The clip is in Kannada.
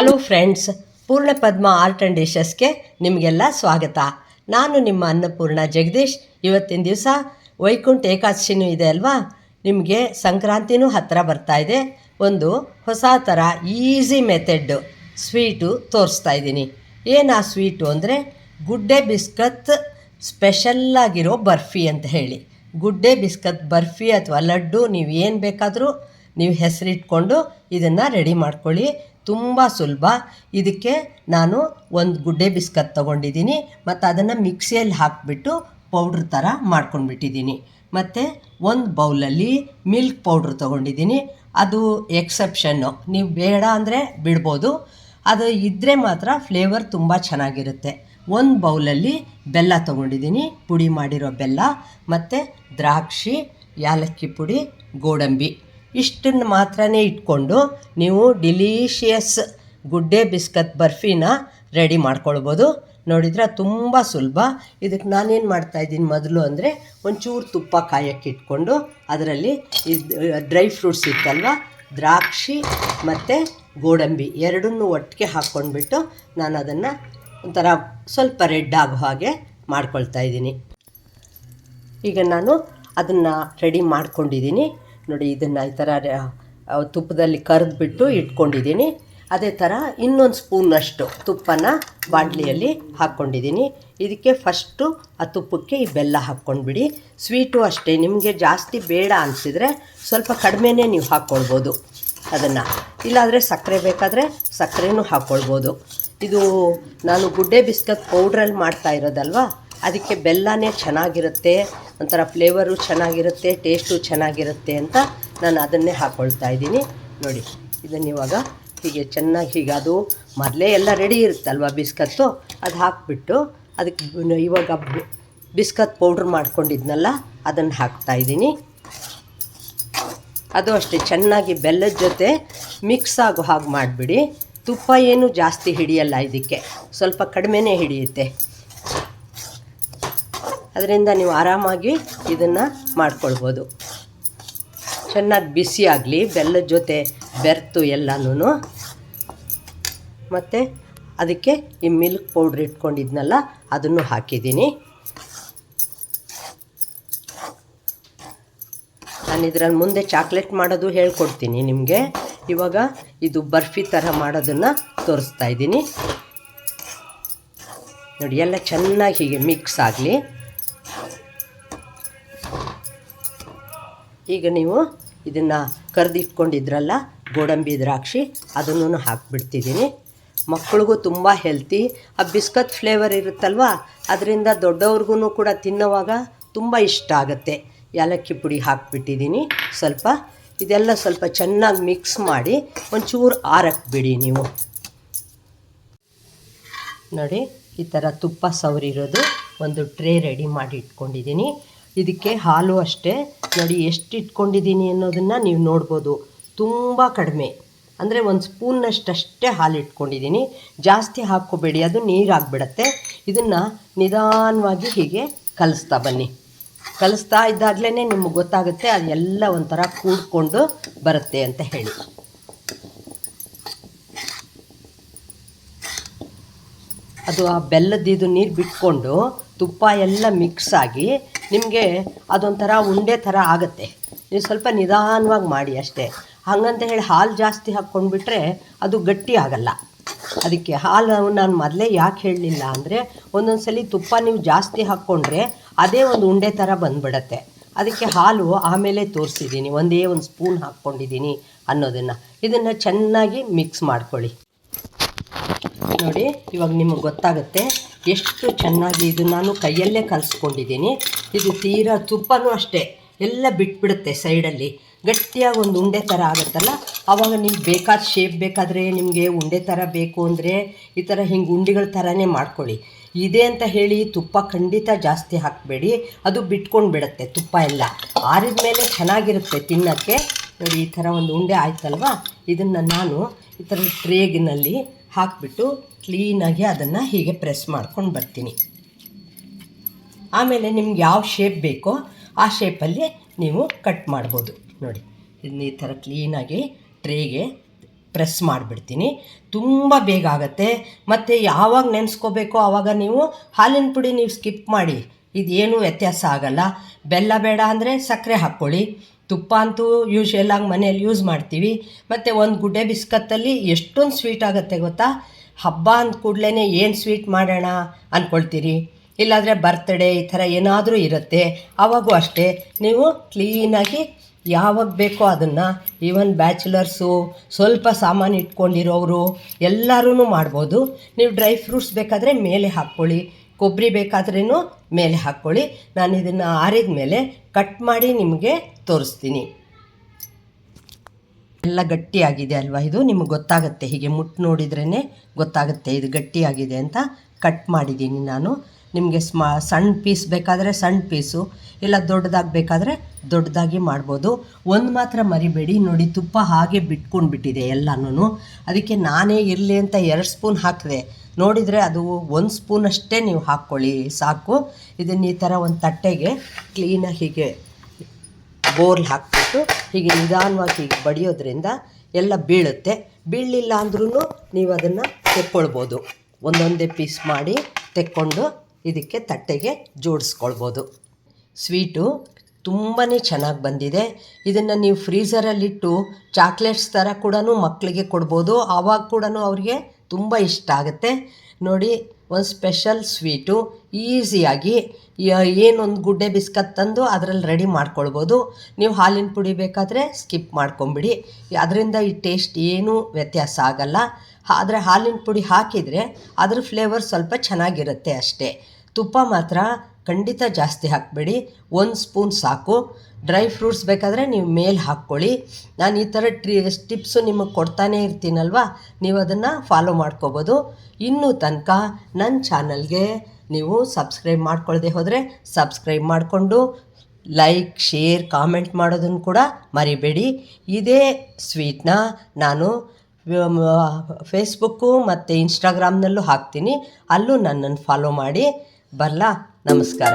ಹಲೋ ಫ್ರೆಂಡ್ಸ್ ಪೂರ್ಣ ಪದ್ಮ ಆರ್ಟ್ ಆ್ಯಂಡ್ ಡಿಶಸ್ಗೆ ನಿಮಗೆಲ್ಲ ಸ್ವಾಗತ. ನಾನು ನಿಮ್ಮ ಅನ್ನಪೂರ್ಣ ಜಗದೀಶ್. ಇವತ್ತಿನ ದಿವಸ ವೈಕುಂಠ ಏಕಾದಶಿನೂ ಇದೆ ಅಲ್ವಾ? ನಿಮಗೆ ಸಂಕ್ರಾಂತಿನೂ ಹತ್ತಿರ ಬರ್ತಾ ಇದೆ. ಒಂದು ಹೊಸ ಥರ ಈಸಿ ಮೆಥಡ್ ಸ್ವೀಟು ತೋರಿಸ್ತಾ ಇದ್ದೀನಿ. ಏನು ಆ ಸ್ವೀಟು ಅಂದರೆ ಗುಡ್ಡೆ ಬಿಸ್ಕತ್ ಸ್ಪೆಷಲ್ಲಾಗಿರೋ ಬರ್ಫಿ ಅಂತ ಹೇಳಿ. ಗುಡ್ಡೆ ಬಿಸ್ಕತ್ ಬರ್ಫಿ ಅಥವಾ ಲಡ್ಡು, ನೀವು ಏನು ಬೇಕಾದರೂ ನೀವು ಹೆಸರಿಟ್ಕೊಂಡು ಇದನ್ನು ರೆಡಿ ಮಾಡ್ಕೊಳ್ಳಿ. ತುಂಬ ಸುಲಭ. ಇದಕ್ಕೆ ನಾನು ಒಂದು ಗುಡ್ಡೆ ಬಿಸ್ಕತ್ ತೊಗೊಂಡಿದ್ದೀನಿ. ಮತ್ತು ಅದನ್ನು ಮಿಕ್ಸಿಯಲ್ಲಿ ಹಾಕಿಬಿಟ್ಟು ಪೌಡ್ರ್ ಥರ ಮಾಡ್ಕೊಂಡ್ಬಿಟ್ಟಿದ್ದೀನಿ. ಮತ್ತು ಒಂದು ಬೌಲಲ್ಲಿ ಮಿಲ್ಕ್ ಪೌಡ್ರ್ ತೊಗೊಂಡಿದ್ದೀನಿ. ಅದು ಎಕ್ಸೆಪ್ಷನ್ನು. ನೀವು ಬೇಡ ಅಂದರೆ ಬಿಡ್ಬೋದು. ಅದು ಇದ್ದರೆ ಮಾತ್ರ ಫ್ಲೇವರ್ ತುಂಬ ಚೆನ್ನಾಗಿರುತ್ತೆ. ಒಂದು ಬೌಲಲ್ಲಿ ಬೆಲ್ಲ ತೊಗೊಂಡಿದ್ದೀನಿ. ಪುಡಿ ಮಾಡಿರೋ ಬೆಲ್ಲ. ಮತ್ತು ದ್ರಾಕ್ಷಿ, ಯಾಲಕ್ಕಿ ಪುಡಿ, ಗೋಡಂಬಿ. ಇಷ್ಟನ್ನು ಮಾತ್ರನೇ ಇಟ್ಕೊಂಡು ನೀವು ಡಿಲೀಷಿಯಸ್ ಗುಡ್ಡೆ ಬಿಸ್ಕತ್ ಬರ್ಫಿನ ರೆಡಿ ಮಾಡ್ಕೊಳ್ಬೋದು. ನೋಡಿದ್ರೆ ತುಂಬ ಸುಲಭ. ಇದಕ್ಕೆ ನಾನೇನು ಮಾಡ್ತಾಯಿದ್ದೀನಿ ಮೊದಲು ಅಂದರೆ ಒಂಚೂರು ತುಪ್ಪ ಕಾಯಕ್ಕೆ ಇಟ್ಕೊಂಡು ಅದರಲ್ಲಿ ಡ್ರೈ ಫ್ರೂಟ್ಸ್ ಇತ್ತಲ್ವ? ದ್ರಾಕ್ಷಿ ಮತ್ತು ಗೋಡಂಬಿ ಎರಡನ್ನೂ ಒಟ್ಟಿಗೆ ಹಾಕ್ಕೊಂಡ್ಬಿಟ್ಟು ನಾನು ಅದನ್ನು ಒಂಥರ ಸ್ವಲ್ಪ ರೆಡ್ ಆಗೋ ಹಾಗೆ ಮಾಡ್ಕೊಳ್ತಾ ಇದ್ದೀನಿ. ಈಗ ನಾನು ಅದನ್ನು ರೆಡಿ ಮಾಡ್ಕೊಂಡಿದ್ದೀನಿ. ನೋಡಿ ಇದನ್ನು ಈ ಥರ ತುಪ್ಪದಲ್ಲಿ ಕರೆದ್ಬಿಟ್ಟು ಇಟ್ಕೊಂಡಿದ್ದೀನಿ. ಅದೇ ಥರ ಇನ್ನೊಂದು ಸ್ಪೂನಷ್ಟು ತುಪ್ಪನ ಬಾಣಲಿಯಲ್ಲಿ ಹಾಕ್ಕೊಂಡಿದ್ದೀನಿ ಇದಕ್ಕೆ ಫಸ್ಟು ಆ ತುಪ್ಪಕ್ಕೆ ಈ ಬೆಲ್ಲ ಹಾಕ್ಕೊಂಡ್ಬಿಡಿ. ಸ್ವೀಟು ಅಷ್ಟೇ, ನಿಮಗೆ ಜಾಸ್ತಿ ಬೇಡ ಅನಿಸಿದರೆ ಸ್ವಲ್ಪ ಕಡಿಮೆನೇ ನೀವು ಹಾಕ್ಕೊಳ್ಬೋದು ಅದನ್ನು. ಇಲ್ಲಾಂದರೆ ಸಕ್ಕರೆ ಬೇಕಾದರೆ ಸಕ್ಕರೆನೂ ಹಾಕ್ಕೊಳ್ಬೋದು. ಇದು ನಾನು ಗುಡ್ಡೆ ಬಿಸ್ಕತ್ ಪೌಡ್ರಲ್ಲಿ ಮಾಡ್ತಾ ಇರೋದಲ್ವಾ? ಅದಕ್ಕೆ ಬೆಲ್ಲನೇ ಚೆನ್ನಾಗಿರುತ್ತೆ, ಒಂಥರ ಫ್ಲೇವರು ಚೆನ್ನಾಗಿರುತ್ತೆ ಟೇಸ್ಟು ಚೆನ್ನಾಗಿರುತ್ತೆ ಅಂತ ನಾನು ಅದನ್ನೇ ಹಾಕ್ಕೊಳ್ತಾ ಇದ್ದೀನಿ. ನೋಡಿ, ಇದನ್ನು ಇವಾಗ ಹೀಗೆ ಚೆನ್ನಾಗಿ ಹೀಗೆ ಅದು ಮೊದಲೇ ಎಲ್ಲ ರೆಡಿ ಇರುತ್ತಲ್ವ ಬಿಸ್ಕತ್ತು? ಅದು ಹಾಕ್ಬಿಟ್ಟು ಅದಕ್ಕೆ ಇವಾಗ ಬಿಸ್ಕತ್ ಪೌಡ್ರ್ ಮಾಡ್ಕೊಂಡಿದ್ನಲ್ಲ, ಅದನ್ನು ಹಾಕ್ತಾ ಇದ್ದೀನಿ. ಅದು ಅಷ್ಟೇ, ಚೆನ್ನಾಗಿ ಬೆಲ್ಲದ ಜೊತೆ ಮಿಕ್ಸ್ ಆಗೋ ಹಾಗೆ ಮಾಡಿಬಿಡಿ. ತುಪ್ಪ ಏನು ಜಾಸ್ತಿ ಹಿಡಿಯಲ್ಲ ಇದಕ್ಕೆ, ಸ್ವಲ್ಪ ಕಡಿಮೆನೇ ಹಿಡಿಯುತ್ತೆ. ಅದರಿಂದ ನೀವು ಆರಾಮಾಗಿ ಇದನ್ನು ಮಾಡ್ಕೊಳ್ಬೋದು. ಚೆನ್ನಾಗಿ ಬಿಸಿ ಆಗಲಿ, ಬೆಲ್ಲದ ಜೊತೆ ಬೆರ್ತು ಎಲ್ಲನೂ ಮತ್ತು ಅದಕ್ಕೆ ಈ ಮಿಲ್ಕ್ ಪೌಡ್ರ್ ಇಟ್ಕೊಂಡಿದ್ನಲ್ಲ, ಅದನ್ನು ಹಾಕಿದ್ದೀನಿ. ನಾನು ಇದರಲ್ಲಿ ಮುಂದೆ ಚಾಕ್ಲೇಟ್ ಮಾಡೋದು ಹೇಳ್ಕೊಡ್ತೀನಿ ನಿಮಗೆ. ಇವಾಗ ಇದು ಬರ್ಫಿ ಥರ ಮಾಡೋದನ್ನು ತೋರಿಸ್ತಾ ಇದ್ದೀನಿ. ನೋಡಿ, ಎಲ್ಲ ಚೆನ್ನಾಗಿ ಹೀಗೆ ಮಿಕ್ಸ್ ಆಗಲಿ. ಈಗ ನೀವು ಇದನ್ನು ಕರೆದಿಟ್ಕೊಂಡಿದ್ರಲ್ಲ, ಗೋಡಂಬಿ ದ್ರಾಕ್ಷಿ ಅದನ್ನು ಹಾಕಿಬಿಡ್ತಿದ್ದೀನಿ ಮಕ್ಕಳಿಗೂ ತುಂಬ ಹೆಲ್ತಿ ಆ ಬಿಸ್ಕತ್ ಫ್ಲೇವರ್ ಇರುತ್ತಲ್ವ? ಅದರಿಂದ ದೊಡ್ಡವ್ರಿಗೂ ಕೂಡ ತಿನ್ನೋವಾಗ ತುಂಬ ಇಷ್ಟ ಆಗುತ್ತೆ. ಏಲಕ್ಕಿ ಪುಡಿ ಹಾಕಿಬಿಟ್ಟಿದ್ದೀನಿ ಸ್ವಲ್ಪ. ಇದೆಲ್ಲ ಸ್ವಲ್ಪ ಚೆನ್ನಾಗಿ ಮಿಕ್ಸ್ ಮಾಡಿ ಒಂಚೂರು ಆರಕ್ಕೆ ನೀವು. ನೋಡಿ, ಈ ಥರ ತುಪ್ಪ ಸವರಿರೋದು ಒಂದು ಟ್ರೇ ರೆಡಿ ಮಾಡಿ ಇಟ್ಕೊಂಡಿದ್ದೀನಿ ಇದಕ್ಕೆ ಹಾಲು ಅಷ್ಟೇ. ನೋಡಿ, ಎಷ್ಟು ಇಟ್ಕೊಂಡಿದ್ದೀನಿ ಅನ್ನೋದನ್ನು ನೀವು ನೋಡ್ಬೋದು. ತುಂಬ ಕಡಿಮೆ. ಅಂದರೆ ಒಂದು ಸ್ಪೂನ್ನಷ್ಟಷ್ಟೇ ಹಾಲು ಇಟ್ಕೊಂಡಿದ್ದೀನಿ. ಜಾಸ್ತಿ ಹಾಕ್ಕೋಬೇಡಿ, ಅದು ನೀರಾಗ್ಬಿಡತ್ತೆ. ಇದನ್ನು ನಿಧಾನವಾಗಿ ಹೀಗೆ ಕಲಿಸ್ತಾ ಬನ್ನಿ. ಕಲಿಸ್ತಾ ಇದ್ದಾಗಲೇ ನಿಮಗೆ ಗೊತ್ತಾಗುತ್ತೆ ಅದೆಲ್ಲ ಒಂಥರ ಕೂಡ್ಕೊಂಡು ಬರುತ್ತೆ ಅಂತ ಹೇಳಿ. ಅದು ಆ ಬೆಲ್ಲದಿದು ನೀರು ಬಿಟ್ಕೊಂಡು ತುಪ್ಪ ಎಲ್ಲ ಮಿಕ್ಸ್ ಆಗಿ ನಿಮಗೆ ಅದೊಂಥರ ಉಂಡೆ ಥರ ಆಗುತ್ತೆ. ನೀವು ಸ್ವಲ್ಪ ನಿಧಾನವಾಗಿ ಮಾಡಿ ಅಷ್ಟೇ. ಹಾಗಂತ ಹೇಳಿ ಹಾಲು ಜಾಸ್ತಿ ಹಾಕ್ಕೊಂಡ್ಬಿಟ್ರೆ ಅದು ಗಟ್ಟಿ ಆಗಲ್ಲ. ಅದಕ್ಕೆ ಹಾಲು ನಾನು ಮೊದಲೇ ಯಾಕೆ ಹೇಳಲಿಲ್ಲ ಅಂದರೆ ಒಂದೊಂದು ಸಲ ತುಪ್ಪ ನೀವು ಜಾಸ್ತಿ ಹಾಕ್ಕೊಂಡ್ರೆ ಅದೇ ಒಂದು ಉಂಡೆ ಥರ ಬಂದ್ಬಿಡತ್ತೆ. ಅದಕ್ಕೆ ಹಾಲು ಆಮೇಲೆ ತೋರಿಸಿದ್ದೀನಿ. ಒಂದೇ ಒಂದು ಸ್ಪೂನ್ ಹಾಕ್ಕೊಂಡಿದ್ದೀನಿ ಅನ್ನೋದನ್ನು. ಇದನ್ನು ಚೆನ್ನಾಗಿ ಮಿಕ್ಸ್ ಮಾಡ್ಕೊಳ್ಳಿ. ನೋಡಿ, ಇವಾಗ ನಿಮಗೆ ಗೊತ್ತಾಗುತ್ತೆ. ಎಷ್ಟು ಚೆನ್ನಾಗಿ ಇದು ನಾನು ಕೈಯಲ್ಲೇ ಕಲಿಸ್ಕೊಂಡಿದ್ದೀನಿ. ಇದು ತೀರಾ ತುಪ್ಪನೂ ಅಷ್ಟೇ, ಎಲ್ಲ ಬಿಟ್ಬಿಡುತ್ತೆ ಸೈಡಲ್ಲಿ. ಗಟ್ಟಿಯಾಗಿ ಒಂದು ಉಂಡೆ ಥರ ಆಗುತ್ತಲ್ಲ ಆವಾಗ ನಿಮ್ಗೆ ಬೇಕಾದ ಶೇಪ್ ಬೇಕಾದರೆ ನಿಮಗೆ ಉಂಡೆ ಥರ ಬೇಕು ಅಂದರೆ ಈ ಥರ ಹಿಂಗೆ ಉಂಡೆಗಳ ಥರನೇ ಮಾಡ್ಕೊಳ್ಳಿ. ಇದೆ ಅಂತ ಹೇಳಿ ತುಪ್ಪ ಖಂಡಿತ ಜಾಸ್ತಿ ಹಾಕಬೇಡಿ, ಅದು ಬಿಟ್ಕೊಂಡು ಬಿಡುತ್ತೆ ತುಪ್ಪ ಎಲ್ಲ. ಆರಿದ ಮೇಲೆ ಚೆನ್ನಾಗಿರುತ್ತೆ ತಿನ್ನೋಕ್ಕೆ. ನೋಡಿ, ಈ ಥರ ಒಂದು ಉಂಡೆ ಆಯ್ತಲ್ವಾ? ಇದನ್ನು ನಾನು ಈ ಥರ ಟ್ರೇಗಿನಲ್ಲಿ ಹಾಕಿಬಿಟ್ಟು ಕ್ಲೀನಾಗಿ ಅದನ್ನು ಹೀಗೆ ಪ್ರೆಸ್ ಮಾಡ್ಕೊಂಡು ಬರ್ತೀನಿ. ಆಮೇಲೆ ನಿಮ್ಗೆ ಯಾವ ಶೇಪ್ ಬೇಕೋ ಆ ಶೇಪಲ್ಲಿ ನೀವು ಕಟ್ ಮಾಡ್ಬೋದು. ನೋಡಿ, ಇದನ್ನ ಈ ಥರ ಕ್ಲೀನಾಗಿ ಟ್ರೇಗೆ ಪ್ರೆಸ್ ಮಾಡಿಬಿಡ್ತೀನಿ. ತುಂಬ ಬೇಗ ಆಗುತ್ತೆ. ಮತ್ತು ಯಾವಾಗ ನೆನೆಸ್ಕೋಬೇಕೋ ಆವಾಗ ನೀವು ಹಾಲಿನ ಪುಡಿ ನೀವು ಸ್ಕಿಪ್ ಮಾಡಿ, ಇದೇನು ವ್ಯತ್ಯಾಸ ಆಗಲ್ಲ. ಬೆಲ್ಲ ಬೇಡ ಅಂದರೆ ಸಕ್ಕರೆ ಹಾಕ್ಕೊಳ್ಳಿ. ತುಪ್ಪ ಅಂತೂ ಯೂಶ್ವಲಾಗಿ ಮನೆಯಲ್ಲಿ ಯೂಸ್ ಮಾಡ್ತೀವಿ. ಮತ್ತು ಒಂದು ಗುಡ್ಡೆ ಬಿಸ್ಕತ್ತಲ್ಲಿ ಎಷ್ಟೊಂದು ಸ್ವೀಟ್ ಆಗುತ್ತೆ ಗೊತ್ತಾ? ಹಬ್ಬ ಅಂದ ಕೂಡಲೇ ಏನು ಸ್ವೀಟ್ ಮಾಡೋಣ ಅಂದ್ಕೊಳ್ತೀರಿ ಇಲ್ಲಾಂದರೆ ಬರ್ತ್ಡೇ ಈ ಥರ ಏನಾದರೂ ಇರುತ್ತೆ. ಆವಾಗೂ ಅಷ್ಟೇ. ನೀವು ಕ್ಲೀನಾಗಿ ಯಾವಾಗ ಬೇಕೋ ಅದನ್ನು ಈವನ್ ಬ್ಯಾಚುಲರ್ಸು ಸ್ವಲ್ಪ ಸಾಮಾನು ಇಟ್ಕೊಂಡಿರೋರು ಎಲ್ಲರೂ ಮಾಡ್ಬೋದು. ನೀವು ಡ್ರೈ ಫ್ರೂಟ್ಸ್ ಬೇಕಾದರೆ ಮೇಲೆ ಹಾಕ್ಕೊಳ್ಳಿ. ಕೊಬ್ಬರಿ ಬೇಕಾದ್ರೂ ಮೇಲೆ ಹಾಕ್ಕೊಳ್ಳಿ. ನಾನು ಇದನ್ನು ಆರಿದ ಮೇಲೆ ಕಟ್ ಮಾಡಿ ನಿಮಗೆ ತೋರಿಸ್ತೀನಿ. ಎಲ್ಲ ಗಟ್ಟಿಯಾಗಿದೆ ಅಲ್ವಾ ಇದು? ನಿಮಗೆ ಗೊತ್ತಾಗುತ್ತೆ. ಹೀಗೆ ಮುಟ್ಟು ನೋಡಿದ್ರೇ ಗೊತ್ತಾಗುತ್ತೆ ಇದು ಗಟ್ಟಿಯಾಗಿದೆ ಅಂತ ಕಟ್ ಮಾಡಿದ್ದೀನಿ ನಾನು. ನಿಮಗೆ ಸ್ಮಾ, ಸಣ್ಣ ಪೀಸ್ ಬೇಕಾದರೆ ಸಣ್ಣ ಪೀಸು, ಇಲ್ಲ ದೊಡ್ಡದಾಗಿ ಬೇಕಾದರೆ ದೊಡ್ಡದಾಗಿ ಮಾಡ್ಬೋದು. ಒಂದು ಮಾತ್ರ ಮರಿಬೇಡಿ. ನೋಡಿ, ತುಪ್ಪ ಹಾಗೆ ಬಿಟ್ಕೊಂಡು ಬಿಟ್ಟಿದೆ ಎಲ್ಲನೂ ಅದಕ್ಕೆ ನಾನೇ ಇರಲಿ ಅಂತ ಎರಡು ಸ್ಪೂನ್ ಹಾಕಿದೆ. ನೋಡಿದರೆ ಅದು ಒಂದು ಸ್ಪೂನ್ ಅಷ್ಟೇ ನೀವು ಹಾಕ್ಕೊಳ್ಳಿ, ಸಾಕು. ಇದನ್ನು ಈ ಥರ ಒಂದು ತಟ್ಟೆಗೆ ಕ್ಲೀನಾಗಿ ಹೀಗೆ ಬೋರ್ಲ್ ಹಾಕ್ಬಿಟ್ಟು ಹೀಗೆ ನಿಧಾನವಾಗಿ ಹೀಗೆ ಬಡಿಯೋದ್ರಿಂದ ಎಲ್ಲ ಬೀಳುತ್ತೆ. ಬೀಳಲಿಲ್ಲ ಅಂದ್ರೂ ನೀವು ಅದನ್ನು ತೆಕ್ಕೊಳ್ಬೋದು. ಒಂದೊಂದೇ ಪೀಸ್ ಮಾಡಿ ತೆಕ್ಕೊಂಡು ಇದಕ್ಕೆ ತಟ್ಟೆಗೆ ಜೋಡಿಸ್ಕೊಳ್ಬೋದು. ಸ್ವೀಟು ತುಂಬಾ ಚೆನ್ನಾಗಿ ಬಂದಿದೆ. ಇದನ್ನು ನೀವು ಫ್ರೀಝರಲ್ಲಿಟ್ಟು ಚಾಕ್ಲೇಟ್ಸ್ ಥರ ಕೂಡ ಮಕ್ಕಳಿಗೆ ಕೊಡ್ಬೋದು. ಆವಾಗ ಕೂಡ ಅವ್ರಿಗೆ ತುಂಬ ಇಷ್ಟ ಆಗುತ್ತೆ. ನೋಡಿ, ಒಂದು ಸ್ಪೆಷಲ್ ಸ್ವೀಟು ಈಸಿಯಾಗಿ ಏನೊಂದು ಗುಡ್ಡೆ ಬಿಸ್ಕತ್ ತಂದು ಅದರಲ್ಲಿ ರೆಡಿ ಮಾಡ್ಕೊಳ್ಬೋದು. ನೀವು ಹಾಲಿನ ಪುಡಿ ಬೇಕಾದರೆ ಸ್ಕಿಪ್ ಮಾಡ್ಕೊಂಬಿಡಿ. ಅದರಿಂದ ಈ ಟೇಸ್ಟ್ ಏನೂ ವ್ಯತ್ಯಾಸ ಆಗಲ್ಲ. ಆದರೆ ಹಾಲಿನ ಪುಡಿ ಹಾಕಿದರೆ ಅದ್ರ ಫ್ಲೇವರ್ ಸ್ವಲ್ಪ ಚೆನ್ನಾಗಿರುತ್ತೆ ಅಷ್ಟೇ. ತುಪ್ಪ ಮಾತ್ರ ಖಂಡಿತ ಜಾಸ್ತಿ ಹಾಕಬೇಡಿ. ಒಂದು ಸ್ಪೂನ್ ಸಾಕು. ಡ್ರೈ ಫ್ರೂಟ್ಸ್ ಬೇಕಾದರೆ ನೀವು ಮೇಲೆ ಹಾಕ್ಕೊಳ್ಳಿ. ನಾನು ಈ ಥರ ಟ್ರೀ ಟಿಪ್ಸು ನಿಮಗೆ ಕೊಡ್ತಾನೇ ಇರ್ತೀನಲ್ವ? ನೀವು ಅದನ್ನು ಫಾಲೋ ಮಾಡ್ಕೋಬೋದು. ಇನ್ನೂ ತನಕ ನನ್ನ ಚಾನಲ್ಗೆ ನೀವು ಸಬ್ಸ್ಕ್ರೈಬ್ ಮಾಡ್ಕೊಳ್ಳದೆ ಹೋದರೆ ಸಬ್ಸ್ಕ್ರೈಬ್ ಮಾಡಿಕೊಂಡು ಲೈಕ್, ಶೇರ್, ಕಾಮೆಂಟ್ ಮಾಡೋದನ್ನು ಕೂಡ ಮರಿಬೇಡಿ. ಇದೇ ಸ್ವೀಟ್ನ ನಾನು ಫೇಸ್ಬುಕ್ಕು ಮತ್ತು ಇನ್ಸ್ಟಾಗ್ರಾಮ್ನಲ್ಲೂ ಹಾಕ್ತೀನಿ. ಅಲ್ಲೂ ನನ್ನನ್ನು ಫಾಲೋ ಮಾಡಿ. ಬರಲಾ? ನಮಸ್ಕಾರ.